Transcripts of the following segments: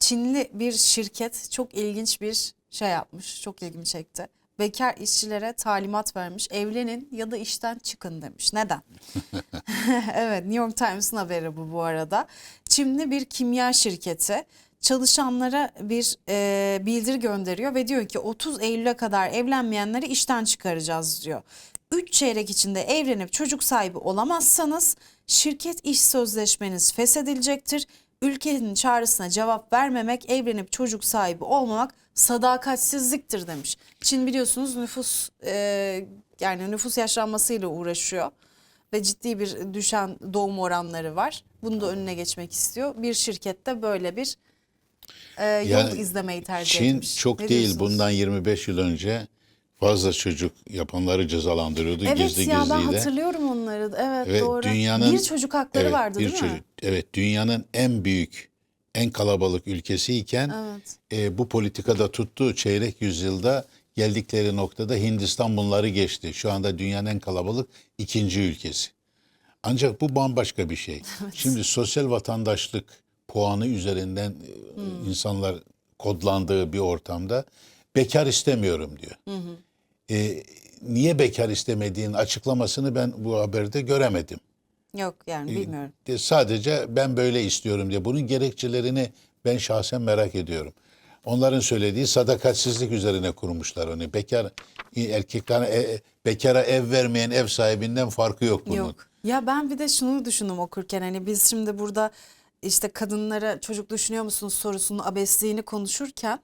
Çinli bir şirket çok ilginç bir şey yapmış. Çok ilgimi çekti. Bekar işçilere talimat vermiş. Evlenin ya da işten çıkın demiş. Neden? evet New York Times'ın haberi bu bu arada. Çinli bir kimya şirketi çalışanlara bir e, bildiri gönderiyor ve diyor ki 30 Eylül'e kadar evlenmeyenleri işten çıkaracağız diyor. 3 çeyrek içinde evlenip çocuk sahibi olamazsanız şirket iş sözleşmeniz feshedilecektir. Ülkenin çağrısına cevap vermemek, evlenip çocuk sahibi olmamak sadakatsizliktir demiş. Çin biliyorsunuz nüfus e, yani nüfus yaşlanmasıyla uğraşıyor ve ciddi bir düşen doğum oranları var. Bunu da önüne geçmek istiyor. Bir şirkette böyle bir e, yol Yani izlemeyi tercih Çin etmiş. çok Ne değil bundan 25 yıl önce fazla çocuk yapanları cezalandırıyordu Evet gizli ben gizli de. hatırlıyorum onları. Evet, Evet, doğru. dünyanın- bir çocuk hakları Evet, vardı bir değil mi? çocuk. Evet dünyanın en büyük en kalabalık ülkesiyken Evet. e, bu politikada tuttuğu çeyrek yüzyılda geldikleri noktada Hindistan bunları geçti. Şu anda dünyanın en kalabalık ikinci ülkesi. Ancak bu bambaşka bir şey. Şimdi sosyal vatandaşlık puanı üzerinden e, Hmm. insanlar kodlandığı bir ortamda bekar istemiyorum diyor. E, niye bekar istemediğinin açıklamasını ben bu haberde göremedim. Yok yani bilmiyorum. De sadece ben böyle istiyorum diye. Bunun gerekçelerini ben şahsen merak ediyorum. Onların söylediği sadakatsizlik üzerine kurmuşlar onu. Bekar erkeklerine e, bekara ev vermeyen ev sahibinden farkı yok bunun. Yok. Ya ben bir de şunu düşündüm okurken hani biz şimdi burada işte kadınlara çocuk düşünüyor musunuz sorusunun abesliğini konuşurken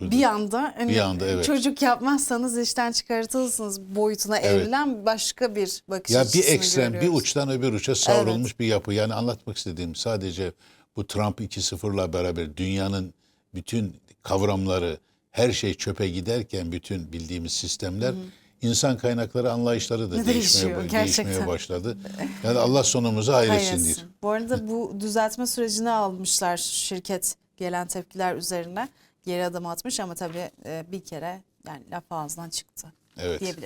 bir anda hani Bir anda, evet. çocuk yapmazsanız işten çıkartılırsınız boyutuna Evet. evrilen başka bir bakış Ya bir ekstrem bir görüyoruz. uçtan öbür uça savrulmuş bir yapı. Yani anlatmak istediğim sadece bu Trump 2.0'la beraber dünyanın bütün kavramları her şey çöpe giderken bütün bildiğimiz sistemler insan kaynakları anlayışları da Ne değişmeye, değişiyor, değişmeye başladı. Yani Allah sonumuzu hayretsin Hayretsin. diyor. Bu arada bu düzeltme sürecini almışlar şirket gelen tepkiler üzerine geri adım atmış ama tabii e, bir kere yani laf ağızdan çıktı Evet. diyebiliriz.